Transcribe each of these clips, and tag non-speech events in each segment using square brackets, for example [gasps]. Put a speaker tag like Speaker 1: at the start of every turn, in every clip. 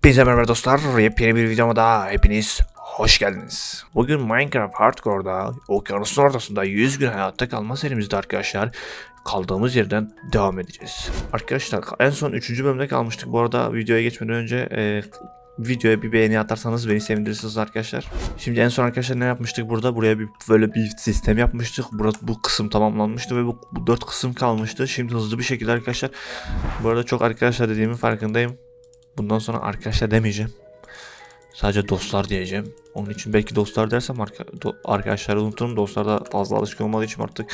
Speaker 1: Hepinize merhaba dostlar. Yepyeni bir videoma daha hepiniz hoş geldiniz. Bugün Minecraft Hardcore'da okyanusun ortasında 100 gün hayatta kalma serimizde arkadaşlar kaldığımız yerden devam edeceğiz. Arkadaşlar en son 3. bölümde kalmıştık. Bu arada videoya geçmeden önce e, videoya bir beğeni atarsanız beni sevindirirsiniz arkadaşlar. Şimdi en son arkadaşlar ne yapmıştık burada? Buraya bir böyle bir sistem yapmıştık. Burası bu kısım tamamlanmıştı ve bu, bu 4 kısım kalmıştı. Şimdi hızlı bir şekilde arkadaşlar bu arada çok arkadaşlar dediğimin farkındayım. Bundan sonra arkadaşlar demeyeceğim. Sadece dostlar diyeceğim. Onun için belki dostlar dersem arka, do, arkadaşları unuturum. Dostlar da fazla alışkın olmadığı için artık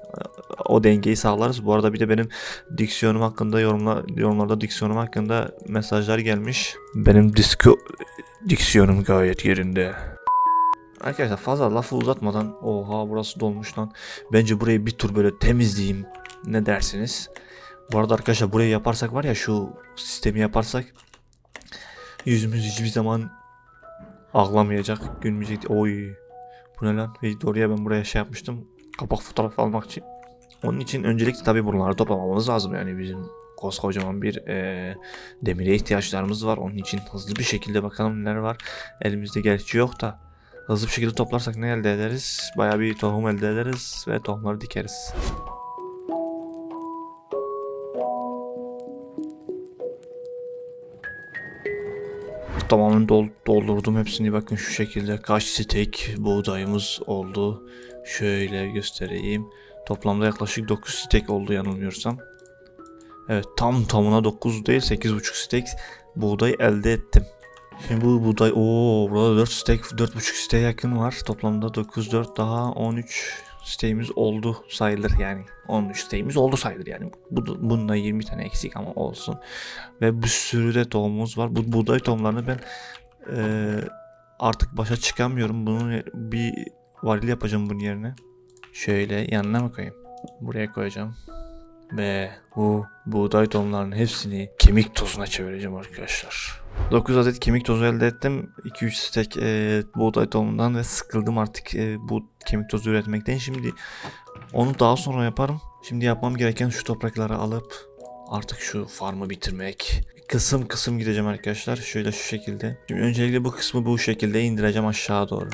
Speaker 1: e, o dengeyi sağlarız. Bu arada bir de benim diksiyonum hakkında yorumla, yorumlarda diksiyonum hakkında mesajlar gelmiş. Benim disko, diksiyonum gayet yerinde. Arkadaşlar fazla lafı uzatmadan oha burası dolmuş lan. Bence burayı bir tur böyle temizleyeyim. Ne dersiniz? Bu arada arkadaşlar burayı yaparsak var ya şu sistemi yaparsak yüzümüz hiçbir zaman ağlamayacak, gülmeyecek. Oy. Bu ne lan? Ve oraya ben buraya şey yapmıştım. Kapak fotoğrafı almak için. Onun için öncelikle tabii buraları toplamamız lazım. Yani bizim koskocaman bir eee demire ihtiyaçlarımız var. Onun için hızlı bir şekilde bakalım neler var. Elimizde gerçi yok da hızlı bir şekilde toplarsak ne elde ederiz? Bayağı bir tohum elde ederiz ve tohumları dikeriz. Tamamen dol- doldurdum hepsini bakın şu şekilde kaç stek buğdayımız oldu. Şöyle göstereyim. Toplamda yaklaşık 9 stek oldu yanılmıyorsam. Evet tam tamına 9 değil 8,5 stek buğday elde ettim. Şimdi bu buğday o burada 4 stek 4,5 stek yakın var. Toplamda 9 4 daha 13 siteğimiz oldu sayılır yani. 13 siteğimiz oldu sayılır yani. Bu, bunda 20 tane eksik ama olsun. Ve bir sürü de tohumumuz var. Bu buğday tohumlarını ben eee, artık başa çıkamıyorum. Bunun bir varil yapacağım bunun yerine. Şöyle yanına mı koyayım? Buraya koyacağım. Ve bu buğday tohumlarının hepsini kemik tozuna çevireceğim arkadaşlar. 9 adet kemik tozu elde ettim. 2-3 stek eee, buğday tohumundan ve sıkıldım artık eee, bu kemik tozu üretmekten. Şimdi onu daha sonra yaparım. Şimdi yapmam gereken şu toprakları alıp artık şu farmı bitirmek. Kısım kısım gideceğim arkadaşlar. Şöyle şu şekilde. Şimdi öncelikle bu kısmı bu şekilde indireceğim aşağı doğru.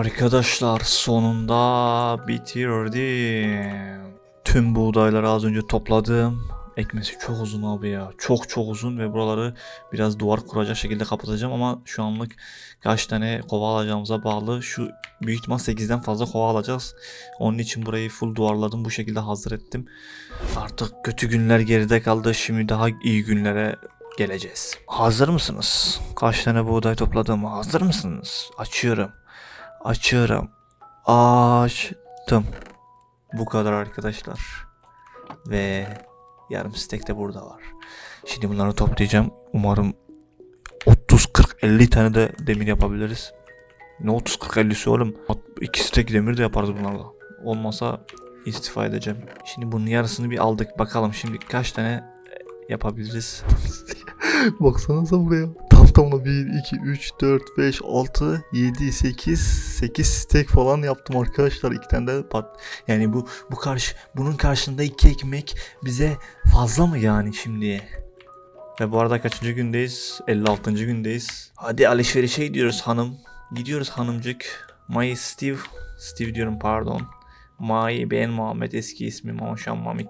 Speaker 1: Arkadaşlar sonunda bitirdim. Tüm buğdayları az önce topladım. Ekmesi çok uzun abi ya. Çok çok uzun ve buraları biraz duvar kuracak şekilde kapatacağım ama şu anlık kaç tane kova alacağımıza bağlı. Şu büyük ihtimal 8'den fazla kova alacağız. Onun için burayı full duvarladım. Bu şekilde hazır ettim. Artık kötü günler geride kaldı. Şimdi daha iyi günlere geleceğiz. Hazır mısınız? Kaç tane buğday topladım? Hazır mısınız? Açıyorum. Açıyorum. Açtım. Bu kadar arkadaşlar. Ve yarım stek de burada var. Şimdi bunları toplayacağım. Umarım 30 40 50 tane de demir yapabiliriz. Ne 30 40 50'si oğlum? 2 stek demir de yaparız bunlarla. Olmasa istifa edeceğim. Şimdi bunun yarısını bir aldık. Bakalım şimdi kaç tane yapabiliriz. [laughs] Baksanıza buraya. Tamına 1, 2, 3, 4, 5, 6, 7, 8, 8 steak falan yaptım arkadaşlar. İki tane de pat. Yani bu bu karşı bunun karşında iki ekmek bize fazla mı yani şimdi? Ve bu arada kaçıncı gündeyiz? 56. gündeyiz. Hadi alışverişe gidiyoruz hanım. Gidiyoruz hanımcık. My Steve. Steve diyorum pardon. My ben Muhammed eski ismim ama şu an.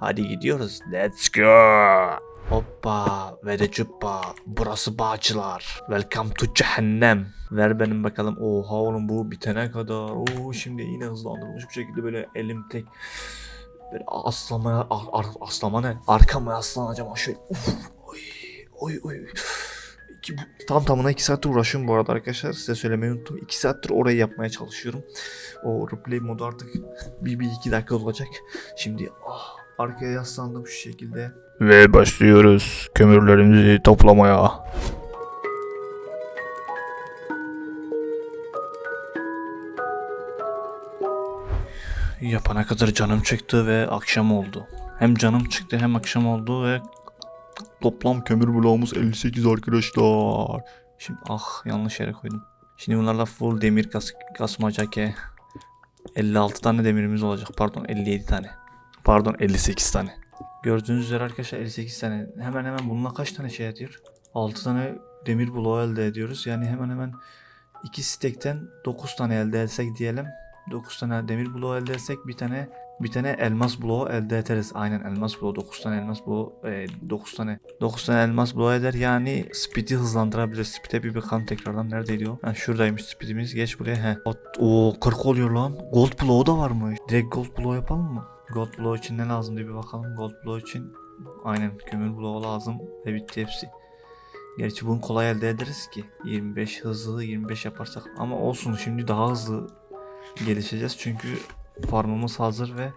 Speaker 1: Hadi gidiyoruz. Let's go. Hoppa ve de cuppa. Burası Bağcılar. Welcome to cehennem. Ver benim bakalım. Oha oğlum bu bitene kadar. Oo şimdi yine hızlandırılmış bir şekilde böyle elim tek böyle aslamaya ar, ar, aslama ne? Arkama yaslanacağım şöyle. Uf, oy oy oy. Tam tamına 2 saattir uğraşıyorum bu arada arkadaşlar. Size söylemeyi unuttum. 2 saattir orayı yapmaya çalışıyorum. O replay modu artık bir, bir iki dakika olacak. Şimdi ah, arkaya yaslandım şu şekilde. Ve başlıyoruz kömürlerimizi toplamaya. Yapana kadar canım çıktı ve akşam oldu. Hem canım çıktı hem akşam oldu ve toplam kömür bloğumuz 58 arkadaşlar. Şimdi ah yanlış yere koydum. Şimdi bunlarla full demir kas kasmaca ke. 56 tane demirimiz olacak. Pardon 57 tane. Pardon 58 tane. Gördüğünüz üzere arkadaşlar 58 tane. Hemen hemen bununla kaç tane şey ediyor? 6 tane demir bloğu elde ediyoruz. Yani hemen hemen 2 stekten 9 tane elde etsek diyelim. 9 tane demir bloğu elde etsek bir tane bir tane elmas bloğu elde ederiz. Aynen elmas bloğu 9 tane elmas bloğu e, 9 tane 9 tane elmas bloğu eder. Yani speed'i hızlandırabilir. Speed'e bir bakalım tekrardan neredeydi o? Ha şuradaymış speed'imiz. Geç buraya. He. O 40 oluyor lan. Gold bloğu da varmış. Direkt gold bloğu yapalım mı? Gold bloğu için ne lazım diye bir bakalım. Gold bloğu için aynen kömür bloğu lazım ve bitti hepsi. Gerçi bunu kolay elde ederiz ki. 25 hızlı 25 yaparsak. Ama olsun şimdi daha hızlı gelişeceğiz. Çünkü farmımız hazır ve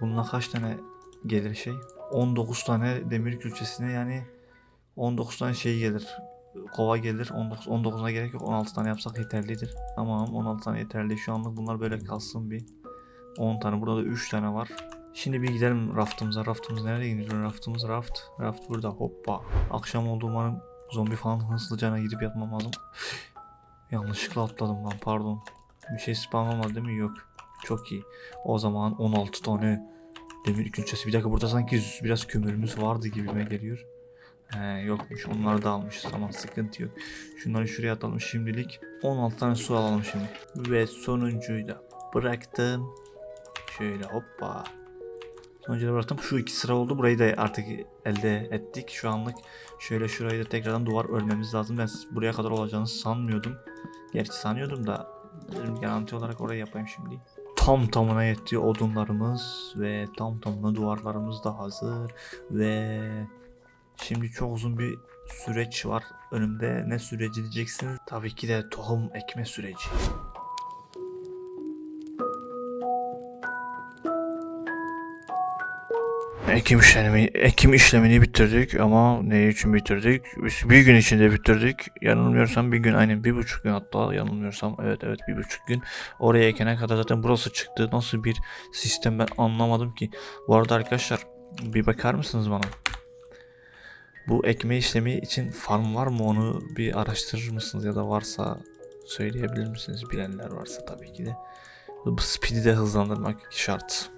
Speaker 1: bununla kaç tane gelir şey? 19 tane demir külçesine yani 19 tane şey gelir. Kova gelir. 19 19'una gerek yok. 16 tane yapsak yeterlidir. Tamam 16 tane yeterli. Şu anlık bunlar böyle kalsın bir. 10 tane. Burada da 3 tane var. Şimdi bir gidelim raftımıza. Raftımız nerede gidiyor? Raftımız raft. Raft burada. Hoppa. Akşam oldu umarım zombi falan hızlıca gidip yatmam lazım. [gasps] Yanlışlıkla atladım lan pardon. Bir şey spam olmadı değil mi? Yok. Çok iyi. O zaman 16 tane demir külçesi. Bir dakika burada sanki biraz kömürümüz vardı gibime geliyor. He, yokmuş. Onları da almışız. Tamam sıkıntı yok. Şunları şuraya atalım şimdilik. 16 tane su alalım şimdi. Ve sonuncuyu da bıraktım. Şöyle hoppa. Sonuncuyu da bıraktım. Şu iki sıra oldu. Burayı da artık elde ettik. Şu anlık şöyle şurayı da tekrardan duvar örmemiz lazım. Ben buraya kadar olacağını sanmıyordum. Gerçi sanıyordum da garanti olarak orayı yapayım şimdi. Tam tamına yetti odunlarımız ve tam tamına duvarlarımız da hazır ve şimdi çok uzun bir süreç var önümde. Ne süreci diyeceksiniz? Tabii ki de tohum ekme süreci. Ekim işlemi, ekim işlemini bitirdik ama ne için bitirdik? Biz bir gün içinde bitirdik. Yanılmıyorsam bir gün aynen bir buçuk gün hatta yanılmıyorsam evet evet bir buçuk gün. Oraya ekene kadar zaten burası çıktı. Nasıl bir sistem ben anlamadım ki. Bu arada arkadaşlar bir bakar mısınız bana? Bu ekme işlemi için farm var mı onu bir araştırır mısınız ya da varsa söyleyebilir misiniz bilenler varsa tabii ki de. Bu speed'i de hızlandırmak şart.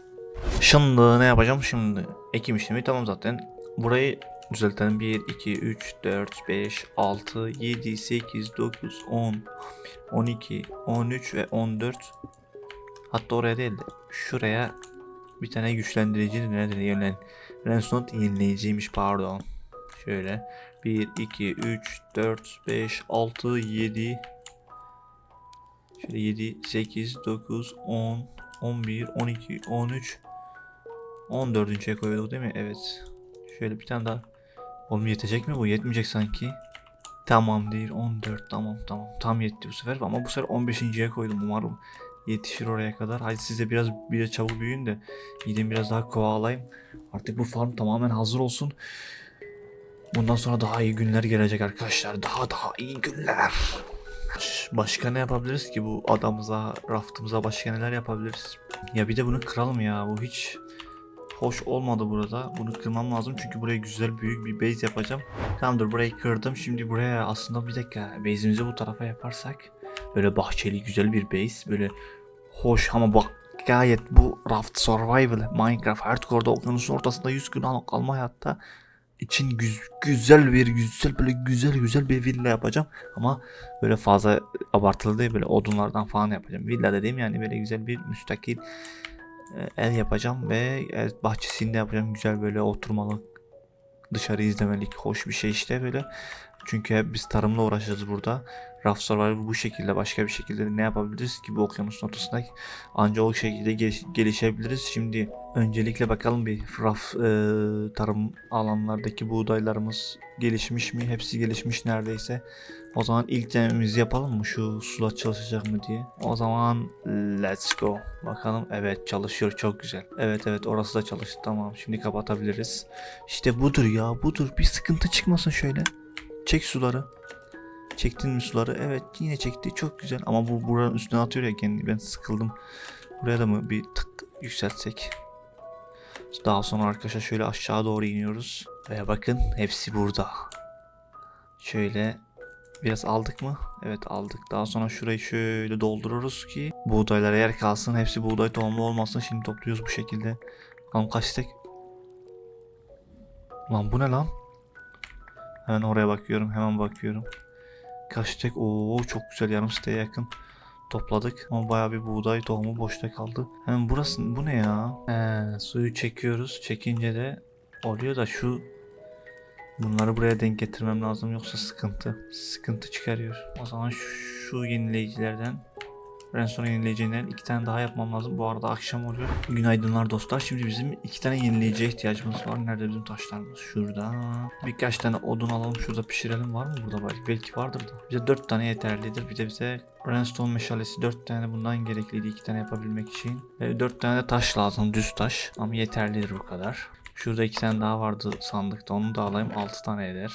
Speaker 1: Şimdi ne yapacağım şimdi? Ekim işlemi tamam zaten. Burayı düzeltelim. 1, 2, 3, 4, 5, 6, 7, 8, 9, 10, 12, 13 ve 14. Hatta oraya değil de şuraya bir tane güçlendirici nedir yönlen. Renslot yenileyiciymiş pardon. Şöyle 1, 2, 3, 4, 5, 6, 7 Şöyle 7, 8, 9, 10, 11, 12, 13 14'üncüye koyuyorduk değil mi? Evet. Şöyle bir tane daha. Oğlum yetecek mi bu? Yetmeyecek sanki. Tamam değil 14 tamam tamam. Tam yetti bu sefer ama bu sefer 15.ye koydum umarım. Yetişir oraya kadar. Hadi siz de biraz bir çabuk büyüyün de gidin biraz daha kovalayayım. Artık bu farm tamamen hazır olsun. Bundan sonra daha iyi günler gelecek arkadaşlar. Daha daha iyi günler. Başka ne yapabiliriz ki bu adamıza, raftımıza başka neler yapabiliriz? Ya bir de bunu kıralım ya. Bu hiç hoş olmadı burada. Bunu kırmam lazım çünkü buraya güzel büyük bir base yapacağım. Tamamdır burayı kırdım. Şimdi buraya aslında bir dakika base'imizi bu tarafa yaparsak böyle bahçeli güzel bir base. Böyle hoş ama bak gayet bu Raft Survival Minecraft Hardcore'da okyanusun ortasında 100 gün kalma hayatta için güz- güzel bir güzel böyle güzel güzel bir villa yapacağım. Ama böyle fazla abartılı değil böyle odunlardan falan yapacağım. Villa dediğim yani böyle güzel bir müstakil e, ev yapacağım ve ev bahçesinde yapacağım güzel böyle oturmalık dışarı izlemelik hoş bir şey işte böyle. Çünkü hep biz tarımla uğraşacağız burada. Raft Survival bu şekilde başka bir şekilde ne yapabiliriz ki bu okyanusun ortasında ancak o şekilde geliş- gelişebiliriz. Şimdi öncelikle bakalım bir raf e, tarım alanlardaki buğdaylarımız gelişmiş mi? Hepsi gelişmiş neredeyse. O zaman ilk denememizi yapalım mı? Şu sular çalışacak mı diye. O zaman let's go. Bakalım evet çalışıyor çok güzel. Evet evet orası da çalıştı tamam. Şimdi kapatabiliriz. İşte budur ya budur. Bir sıkıntı çıkmasın şöyle. Çek suları. Çektin mi suları? Evet yine çekti. Çok güzel. Ama bu buranın üstüne atıyor ya kendini. Ben sıkıldım. Buraya da mı bir tık yükseltsek? Daha sonra arkadaşlar şöyle aşağı doğru iniyoruz. Ve bakın hepsi burada. Şöyle biraz aldık mı? Evet aldık. Daha sonra şurayı şöyle doldururuz ki buğdaylara yer kalsın. Hepsi buğday tohumlu olmasın. Şimdi topluyoruz bu şekilde. Lan kaç tek? Lan bu ne lan? Hemen oraya bakıyorum. Hemen bakıyorum. Kaç tek? Oo çok güzel yarım siteye yakın topladık. Ama bayağı bir buğday tohumu boşta kaldı. Hemen burası bu ne ya? He, suyu çekiyoruz. Çekince de oluyor da şu bunları buraya denk getirmem lazım yoksa sıkıntı. Sıkıntı çıkarıyor. O zaman şu yenileyicilerden Renson yenileyicinden iki tane daha yapmam lazım. Bu arada akşam oluyor. Günaydınlar dostlar. Şimdi bizim iki tane yenileyiciye ihtiyacımız var. Nerede bizim taşlarımız? Şurada. Birkaç tane odun alalım. Şurada pişirelim. Var mı burada belki? Belki vardır da. Bize dört tane yeterlidir. Bir de bize Renstone meşalesi dört tane bundan gerekliydi. iki tane yapabilmek için. Ve dört tane de taş lazım. Düz taş. Ama yeterlidir bu kadar. Şurada iki tane daha vardı sandıkta. Onu da alayım. Altı tane eder.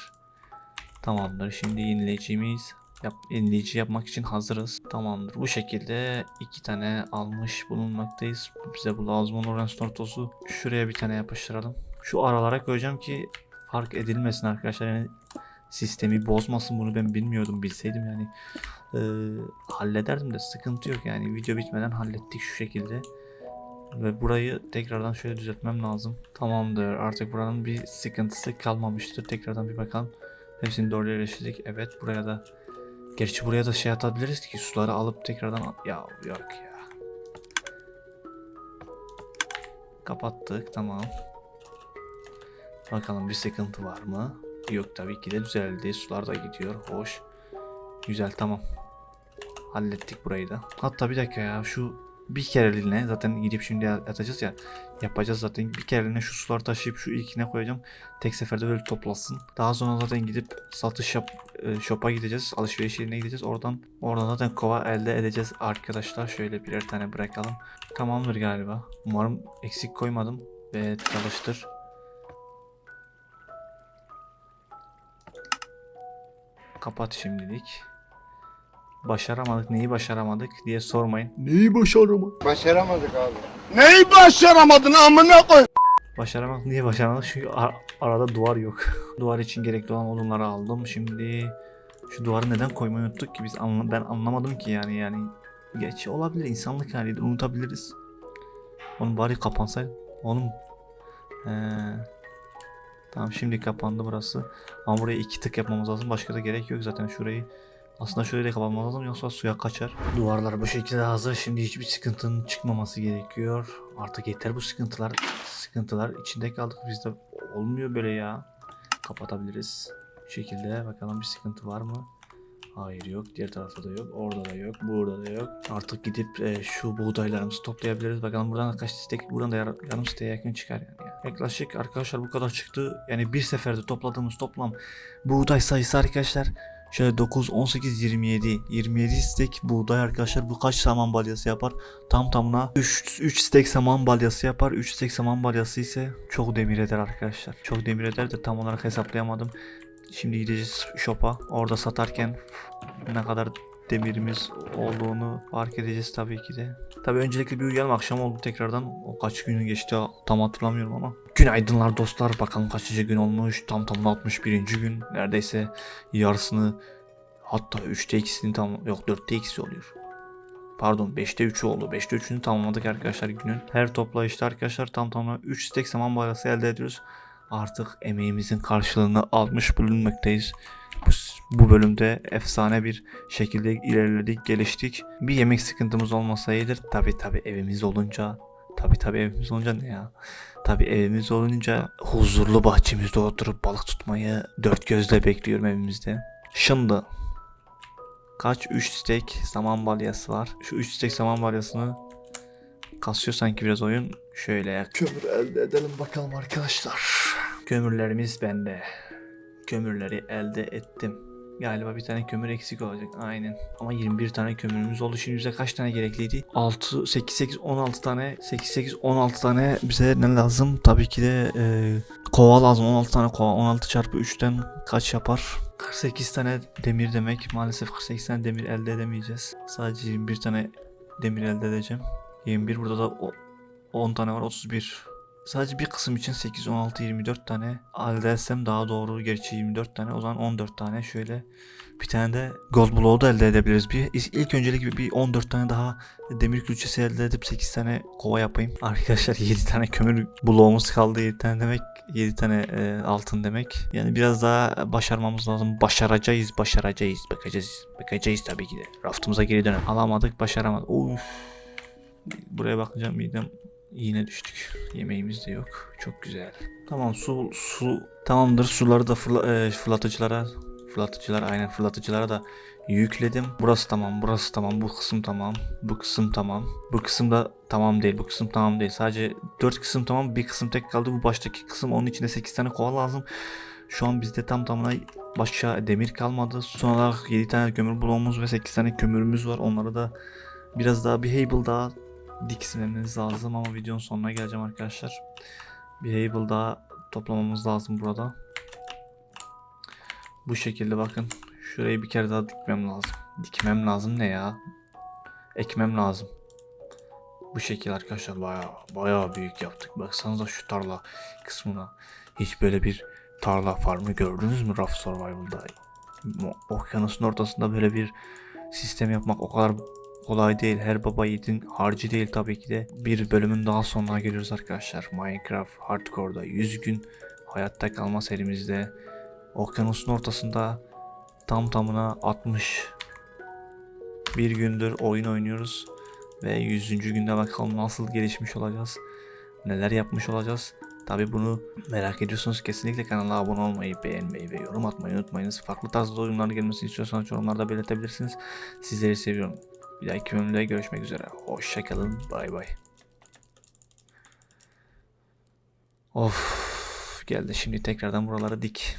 Speaker 1: Tamamdır. Şimdi yenileyicimiz yap, yenileyici yapmak için hazırız. Tamamdır. Bu şekilde iki tane almış bulunmaktayız. Bize bu lazım olan Renstone tozu. Şuraya bir tane yapıştıralım. Şu aralara koyacağım ki fark edilmesin arkadaşlar. Yani sistemi bozmasın bunu ben bilmiyordum. Bilseydim yani e, hallederdim de sıkıntı yok yani. Video bitmeden hallettik şu şekilde. Ve burayı tekrardan şöyle düzeltmem lazım. Tamamdır. Artık buranın bir sıkıntısı kalmamıştır. Tekrardan bir bakalım. Hepsini doğru yerleştirdik. Evet buraya da Gerçi buraya da şey atabiliriz ki suları alıp tekrardan ya yok ya. Kapattık tamam. Bakalım bir sıkıntı var mı? Yok tabii ki de düzeldi. Sular da gidiyor. Hoş. Güzel tamam. Hallettik burayı da. Hatta bir dakika ya şu bir kereliğine zaten gidip şimdi atacağız ya yapacağız zaten. Bir kereliğine şu suları taşıyıp şu ilkine koyacağım. Tek seferde böyle toplasın daha sonra zaten gidip satış yap e, shop'a gideceğiz alışveriş yerine gideceğiz. Oradan oradan zaten kova elde edeceğiz arkadaşlar. Şöyle birer tane bırakalım. Tamamdır galiba. Umarım eksik koymadım. Ve çalıştır. Kapat şimdilik Başaramadık neyi başaramadık diye sormayın. Neyi başaramadık?
Speaker 2: Başaramadık abi. Neyi başaramadın amına koy?
Speaker 1: Başaramadık. Niye başaramadık? Çünkü ar- arada duvar yok. [laughs] duvar için gerekli olan odunları aldım. Şimdi şu duvarı neden koymayı unuttuk ki biz anla- ben anlamadım ki yani yani geç olabilir insanlık halidir unutabiliriz. Onun bari kapansaydı. Oğlum He. Tamam şimdi kapandı burası. Ama buraya iki tık yapmamız lazım. Başka da gerek yok zaten şurayı. Aslında şöyle kapatmamız lazım yoksa suya kaçar. Duvarlar bu şekilde hazır. Şimdi hiçbir sıkıntının çıkmaması gerekiyor. Artık yeter bu sıkıntılar. Sıkıntılar içinde kaldık biz de. Olmuyor böyle ya. Kapatabiliriz. Bu şekilde bakalım bir sıkıntı var mı? Hayır yok. Diğer tarafta da yok. Orada da yok. Burada da yok. Artık gidip e, şu buğdaylarımızı toplayabiliriz. Bakalım buradan kaç stek, buradan da yar- yarım siteye yakın çıkar yani. Yaklaşık arkadaşlar bu kadar çıktı. Yani bir seferde topladığımız toplam buğday sayısı arkadaşlar Şöyle 9, 18, 27. 27 stek buğday arkadaşlar. Bu kaç saman balyası yapar? Tam tamına 3, 3 stek saman balyası yapar. 3 stek saman balyası ise çok demir eder arkadaşlar. Çok demir eder de tam olarak hesaplayamadım. Şimdi gideceğiz shop'a. Orada satarken ne kadar demirimiz olduğunu fark edeceğiz tabii ki de. Tabii öncelikle bir uyuyalım akşam oldu tekrardan. O kaç günü geçti tam hatırlamıyorum ama. Günaydınlar dostlar. Bakalım kaçıncı gün olmuş. Tam tamına 61. gün. Neredeyse yarısını hatta 3'te 2'sini tam yok 4'te 2'si oluyor. Pardon 5'te 3'ü oldu. 5'te 3'ünü tamamladık arkadaşlar günün. Her toplayışta arkadaşlar tam tamına 3 stek saman balyası elde ediyoruz. artık emeğimizin karşılığını almış bulunmaktayız. Bu, bu bölümde efsane bir şekilde ilerledik, geliştik. Bir yemek sıkıntımız olmasa iyidir. Tabi tabi evimiz olunca, tabi tabi evimiz olunca ne ya? Tabi evimiz olunca huzurlu bahçemizde oturup balık tutmayı dört gözle bekliyorum evimizde. Şimdi kaç 3 stek saman balyası var. Şu 3 stek saman balyasını kasıyor sanki biraz oyun. Şöyle yak. Kömür elde edelim bakalım arkadaşlar. Kömürlerimiz bende. Kömürleri elde ettim. Galiba bir tane kömür eksik olacak. Aynen. Ama 21 tane kömürümüz oldu. Şimdi bize kaç tane gerekliydi? 6, 8, 8, 16 tane. 8, 8, 16 tane bize ne lazım? Tabii ki de e, kova lazım. 16 tane kova. 16 çarpı 3'ten kaç yapar? 48 tane demir demek. Maalesef 48 tane demir elde edemeyeceğiz. Sadece 21 tane demir elde edeceğim. 21 burada da o- 10 tane var 31. Sadece bir kısım için 8, 16, 24 tane elde etsem daha doğru. Gerçi 24 tane o zaman 14 tane şöyle. Bir tane de gold bloğu da elde edebiliriz. Bir ilk öncelik gibi bir 14 tane daha demir külçesi elde edip 8 tane kova yapayım. [laughs] Arkadaşlar 7 tane kömür bloğumuz kaldı. 7 tane demek 7 tane e, altın demek. Yani biraz daha başarmamız lazım. Başaracağız, başaracağız. Bakacağız. Bakacağız tabii ki de. Raftımıza geri dönelim. Alamadık, başaramadık. Uf. Buraya bakacağım midem yine düştük. Yemeğimiz de yok. Çok güzel. Tamam su su tamamdır. Suları da fırla, e, fırlatıcılara fırlatıcılar aynen fırlatıcılara da yükledim. Burası tamam, burası tamam, bu kısım tamam, bu kısım tamam. Bu kısım da tamam değil, bu kısım tamam değil. Sadece 4 kısım tamam, bir kısım tek kaldı. Bu baştaki kısım onun içinde 8 tane kova lazım. Şu an bizde tam tamına başka demir kalmadı. Son olarak 7 tane kömür bloğumuz ve 8 tane kömürümüz var. Onları da biraz daha bir Hable daha diksinmemiz lazım ama videonun sonuna geleceğim arkadaşlar. Bir Hable daha toplamamız lazım burada. Bu şekilde bakın. Şurayı bir kere daha dikmem lazım. Dikmem lazım ne ya? Ekmem lazım. Bu şekil arkadaşlar baya baya büyük yaptık. Baksanıza şu tarla kısmına. Hiç böyle bir tarla farmı gördünüz mü Raft Survival'da? Okyanusun ortasında böyle bir sistem yapmak o kadar kolay değil. Her baba yiğidin harcı değil tabii ki de. Bir bölümün daha sonuna geliyoruz arkadaşlar. Minecraft Hardcore'da 100 gün hayatta kalma serimizde okyanusun ortasında tam tamına 60 bir gündür oyun oynuyoruz ve 100. günde bakalım nasıl gelişmiş olacağız. Neler yapmış olacağız. Tabi bunu merak ediyorsanız kesinlikle kanala abone olmayı, beğenmeyi ve yorum atmayı unutmayınız. Farklı tarzda oyunların gelmesini istiyorsanız yorumlarda belirtebilirsiniz. Sizleri seviyorum. Bir dahaki bölümde görüşmek üzere. Hoşçakalın. Bay bay. Of geldi şimdi tekrardan buraları dik.